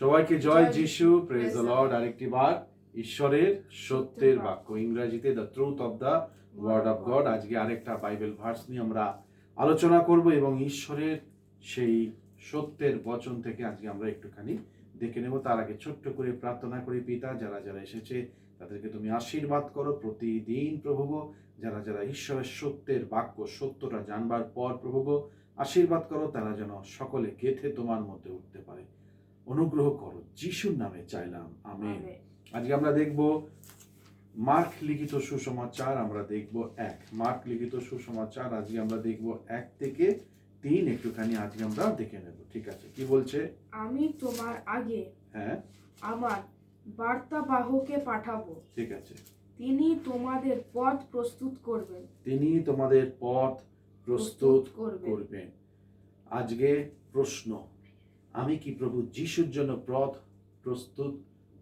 সবাইকে জয় যিশু। Praise the lord. আরেকটি বার ঈশ্বরের সত্যের বাক্য। ইংরেজিতে the truth of the word of God আজকে আরেকটা বাইবেল ভার্স নিয়ে আমরা আলোচনা করব এবং ঈশ্বরের সেই সত্যের বচন থেকে আজকে আমরা একটুখানি দেখে নেব। তার আগে ছোট্ট করে প্রার্থনা করি পিতা যারা যারা এসেছে তাদেরকে তুমি আশীর্বাদ করো প্রতিদিন প্রভুগ যারা যারা ঈশ্বরের সত্যের বাক্য সত্যটা জানবার পর প্রভুগ আশীর্বাদ করো। তারা যেন সকলে গেথে তোমার মধ্যে উঠতে পারে। অনুগ্রহ করো যিশুর নামে চাইলাম আমেন। আমেন। আজকে আমরা দেখব মার্ক লিখিত সুসমাচার আমরা দেখব এক। মার্ক লিখিত সুসমাচার আজকে আমরা দেখব এক থেকে তিন একটুখানি আজকে আমরা দেখে নেব ঠিক আছে? কি বলছে? আমি তোমার আগে হ্যাঁ। আমার বার্তাবাহকে পাঠাবো। ঠিক আছে। তিনি তোমাদের পথ প্রস্তুত করবেন। তিনি তোমাদের পথ প্রস্তুত করবেন। আজকে প্রশ্ন। আমি কি প্রভু যিশুর জন্য পথ প্রস্তুত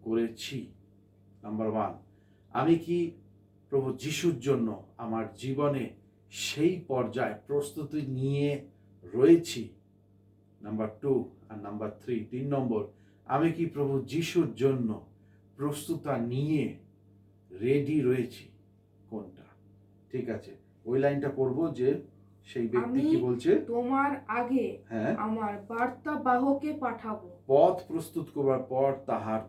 করেছি? নাম্বার ওয়ান আমি কি প্রভু যিশুর জন্য আমার জীবনে সেই পর্যায়ে প্রস্তুতি নিয়ে রয়েছি? নাম্বার টু আর নাম্বার থ্রি তিন নম্বর, আমি কি প্রভু যিশুর জন্য প্রস্তুতা নিয়ে রেডি রয়েছি? কোনটা? ঠিক আছে, ওই লাইনটা পড়ব যে সেই ব্যক্তি কি বলছে? তোমার আগে হ্যাঁ। আমার বার্তাবাহকে পাঠাবো। পথ প্রস্তুত করবার পর তাহার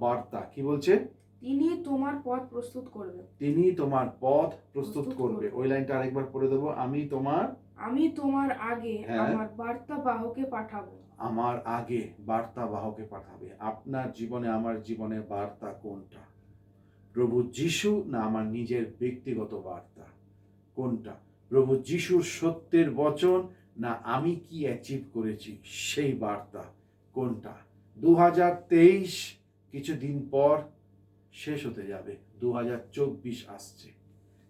বার্তা কি বলছে? তিনি তোমার পথ প্রস্তুত করবেন। তিনি তোমার পথ প্রস্তুত করবে। করবে। ওই লাইনটা আরেকবার পড়ে দেবো। আমি তোমার আমি তোমার আগে হ্যাঁ। আমার বার্তাবাহকে পাঠাবো। আমার আগে বার্তা বাহকে পাঠাবে। আপনার জীবনে আমার জীবনে বার্তা কোনটা? প্রভু যিশু না আমার নিজের ব্যক্তিগত বার্তা? কোনটা? প্রভু যিশুর সত্যের বচন, না আমি কি অ্যাচিভ করেছি? সেই বার্তা কোনটা? দু হাজার তেইশ, কিছুদিন পর শেষ হতে যাবে। দু হাজার চব্বিশ আসছে।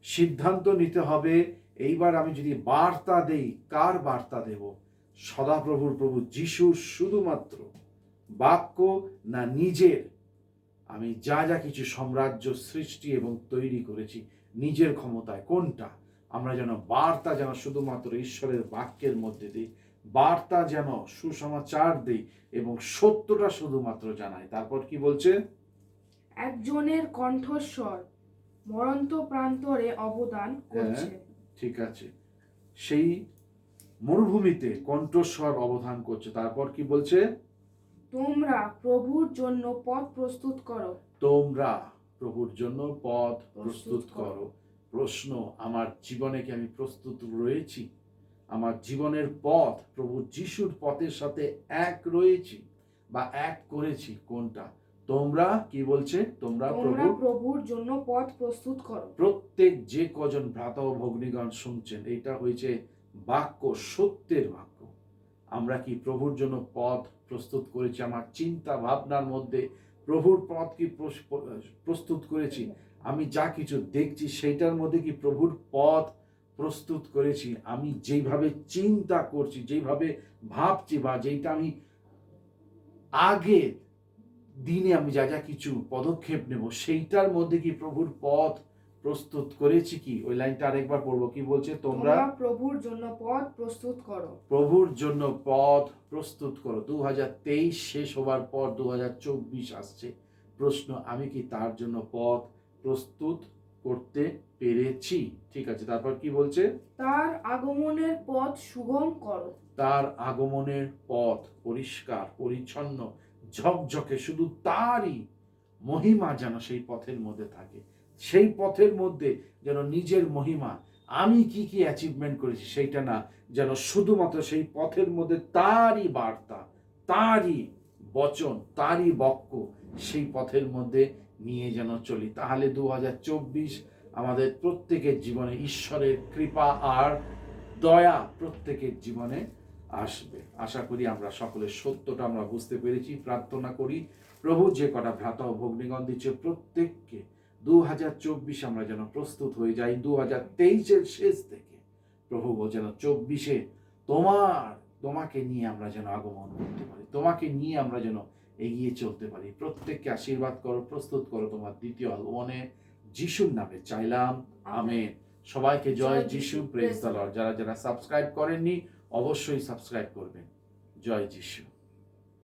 সিদ্ধান্ত নিতে হবে, এইবার আমি যদি বার্তা দেই, কার বার্তা দেব? সদাপ্রভুর প্রভু যিশুর শুধুমাত্র বাক্য, না নিজের? আমি যা যা কিছু সাম্রাজ্য সৃষ্টি এবং তৈরি করেছি, নিজের ক্ষমতায় কোনটা? আমরা যেন বার্তা যেন শুধুমাত্র ঈশ্বরের বাক্যের মধ্যে দিই বার্তা যেন সুসমাচার দিই এবং সত্যটা শুধুমাত্র জানাই। তারপর কি বলছে? একজনের কণ্ঠস্বর মরন্ত প্রান্তরে অবদান করছে। ঠিক আছে। সেই মরুভূমিতে কণ্ঠস্বর অবদান করছে। তারপর কি বলছে? তোমরা প্রভুর জন্য পথ প্রস্তুত করো। তোমরা প্রভুর জন্য পথ প্রস্তুত প্রস্তুত করো। প্রশ্ন আমার জীবনে কি আমি প্রস্তুত রয়েছি? আমার জীবনের পথ প্রভু যিশুর পথের সাথে এক রয়েছি বা এক করেছি। কোনটা? তোমরা কি বলছে? তোমরা প্রভু প্রভুর জন্য পথ প্রস্তুত করো। প্রত্যেক যে কজন ভ্রাতা ও ভগ্নীগণ শুনছেন এটা হয়েছে বাক্য সত্যের বাক্য। আমরা কি প্রভুর জন্য পথ প্রস্তুত করেছি? আমার চিন্তা ভাবনার মধ্যে প্রভুর পথ কি প্রস্তুত করেছি। আমি যা কিছু দেখছি সেইটার মধ্যে কি প্রভুর পথ প্রস্তুত করেছি? আমি যেইভাবে চিন্তা করছি, যেইভাবে ভাবছি বা যেইটা আমি আগে দিনে আমি যা যা কিছু পদক্ষেপ নেব সেইটার মধ্যে কি প্রভুর পথ প্রস্তুত করেছি কি? ওই লাইনটা আরেকবার পড়ব। কি বলছে? তোমরা প্রভুর জন্য পথ প্রস্তুত করো। প্রভুর জন্য পথ প্রস্তুত করো। দু হাজার তেইশ শেষ হবার পর দু হাজার চব্বিশ আসছে। প্রশ্ন আমি কি তার জন্য পথ প্রস্তুত করতে পেরেছি? ঠিক আছে তারপর কি বলছে? তার আগমনের পথ সুগম করো। তার আগমনের পথ পরিষ্কার পরিচ্ছন্ন ঝকঝকে শুধু তারই মহিমা যেন সেই পথের মধ্যে থাকে। সেই পথের মধ্যে যেন নিজের মহিমা, আমি কি কি অ্যাচিভমেন্ট করেছি সেইটা না, যেন শুধুমাত্র সেই পথের মধ্যে তারই বার্তা, তারই বচন, তারই বক্য সেই পথের মধ্যে নিয়ে যেন চলি। তাহলে দু হাজার চব্বিশ আমাদের প্রত্যেকের জীবনে ঈশ্বরের কৃপা আর দয়া প্রত্যেকের জীবনে আসবে। আশা করি আমরা সকলের সত্যটা আমরা বুঝতে পেরেছি, প্রার্থনা করি, প্রভু যে কটা ভ্রাতা ও ভগ্নিগণ দিচ্ছে প্রত্যেককে দু হাজার চব্বিশ আমরা যেন প্রস্তুত হয়ে যাই দু হাজার তেইশের শেষ থেকে। প্রভু যেন চব্বিশে তোমার তোমাকে নিয়ে আমরা যেন আগমন করতে পারি তোমাকে নিয়ে আমরা যেন এগিয়ে চলতে পারি। প্রত্যেককে আশীর্বাদ করো প্রস্তুত করো তোমার দ্বিতীয় আগমনে যিশুর নামে চাইলাম আমেন। সবাইকে জয় যিশু প্রেস যারা যারা সাবস্ক্রাইব করেননি অবশ্যই সাবস্ক্রাইব করবেন। জয় যিশু।